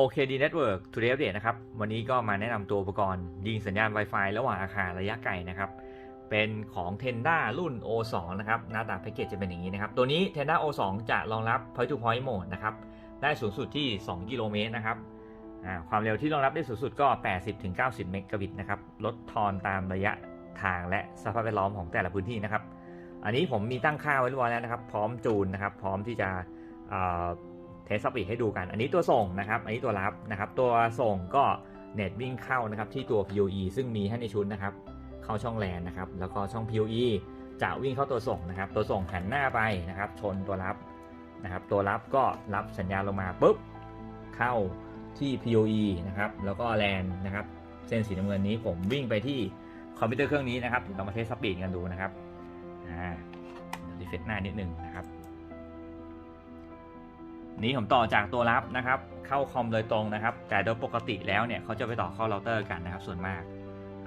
OKD Network Today Update นะครับ วันนี้ก็มาแนะนำตัวอุปกรณ์ ยิงสัญญาณ Wi-Fi ระหว่างอาคารระยะไกลนะครับ เป็นของ Tenda รุ่น O2 นะครับ หน้าตาแพ็กเกจจะเป็นอย่างนี้นะครับ ตัวนี้ Tenda O2 จะรองรับ Point to Point Mode นะครับ ได้สูงสุดที่ 2 กิโลเมตรนะครับความเร็วที่รองรับได้สูงสุดก็ 80-90 เมกะบิตนะครับ ลดทอนตามระยะทางและสภาพแวดล้อมของแต่ละพื้นที่นะครับ อันนี้ผมมีตั้งค่าไว้เรียบร้อยแล้วนะครับ พร้อมจูนนะครับ พร้อมที่จะ เทสซับอีกให้ดูกัน อันนี้ตัวส่งนะครับ อันนี้ตัวรับนะครับ ตัวส่งก็เน็ตวิ่งเข้านะครับที่ตัว PoE ซึ่งมีให้ในชุดนะครับ เข้าช่องแลนนะครับ แล้วก็ช่อง PoE จะวิ่งเข้าตัวส่งนะครับ ตัวส่งหันหน้าไปนะครับ ชนตัวรับนะครับ ตัวรับก็รับสัญญาณลงมาปุ๊บ เข้าที่ PoE นะครับ แล้วก็แลนนะครับ เส้นสีน้ำเงินนี้ผมวิ่งไปที่คอมพิวเตอร์เครื่องนี้นะครับเดี๋ยวเรามาเทสสปีดกันดูนะครับ อ่ารีเฟซหน้านิดนึงนะครับ นี้ผมต่อจากตัวรับนะครับเข้าคอมโดยตรงนะครับ แต่โดยปกติแล้วเนี่ยเขาจะไปต่อเข้าเราเตอร์กันนะครับ ส่วนมาก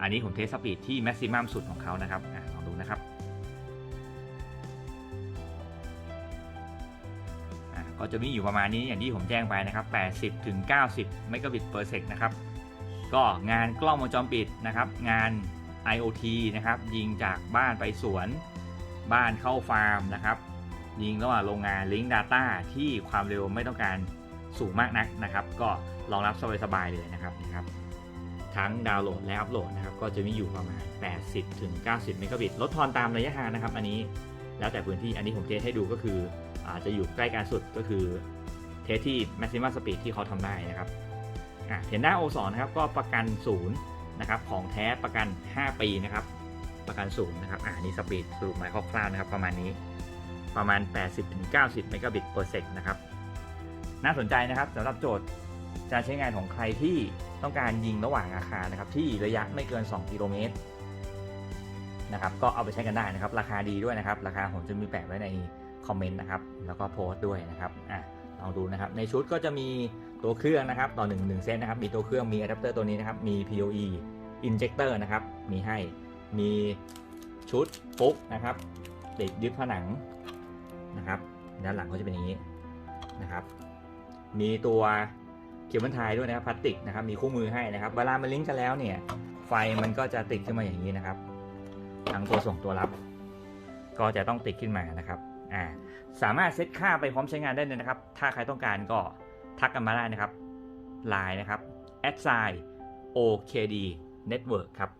อันนี้ผมเทสสปีดที่แม็กซิมัมสุดของเขานะครับอลองดูนะครับก็จะวิ่งอยู่ประมาณนี้อย่างที่ผมแจ้งไปนะครับ 80ถึง90เมกะบิตเปอร์เซกนะครับ ก็งานกล้องวงจรปิดนะครับ งาน IoT นะครับ ยิงจากบ้านไปสวน บ้านเข้าฟาร์มนะครับ ยิงระหว่างโรงงานลิงก์ Data ที่ความเร็วไม่ต้องการสูงมากนักนะครับ ก็รองรับสบายๆเลยนะครับนะครับ ทั้งดาวน์โหลดและอัปโหลดนะครับ ก็จะมีอยู่ประมาณ 80 ถึง 90 เมกะบิต ลดทอนตามระยะทางนะครับ อันนี้แล้วแต่พื้นที่ อันนี้ผมเทสให้ดูก็คืออาจจะอยู่ใกล้การสุดก็คือเทสที่ maximum speed ที่เขาทำได้นะครับอะเทนด้าโอสนะครับก็ประกันศูนย์นะครับของแท้ประกัน 5 ปีนะครับ ประกันศูนย์นะครับอ่านี่สปีดสรุปมาคร่าวๆนะครับประมาณนี้ ประมาณ 80-90 เมกะบิต per sec นะครับ น่าสนใจนะครับสำหรับโจทย์การใช้งานของใครที่ต้องการยิงระหว่างอาคารนะครับ ที่ระยะไม่เกิน 2 กิโลเมตรนะครับ ก็เอาไปใช้กันได้นะครับ ราคาดีด้วยนะครับ ราคาผมจะมีแปะไว้ในคอมเมนต์นะครับ แล้วก็โพสต์ด้วยนะครับอะลองดูนะครับ ในชุดก็จะมีตัวเครื่องนะครับ ต่อ1 1เซตนะครับ มีตัวเครื่อง มีอะแดปเตอร์ตัวนี้นะครับ มี PoE injector นะครับ มีให้ มีชุดปุ๊กนะครับ ติดยึดผนัง นะครับ ด้านหลังก็จะเป็นอย่างนี้นะครับ มีตัวเคเบิลไทยด้วยนะครับพลาสติกนะครับ มีคู่มือให้นะครับ เวลามันลิงก์กันแล้วเนี่ย ไฟมันก็จะติดขึ้นมาอย่างนี้นะครับ ทั้งตัวส่งตัวรับ ก็จะต้องติดขึ้นมานะครับอ่าสามารถเซตค่าไปพร้อมใช้งานได้เลยนะครับ ถ้าใครต้องการก็ทักกันมาได้นะครับไลน์นะครับ a d s i g n OKD Network ครับ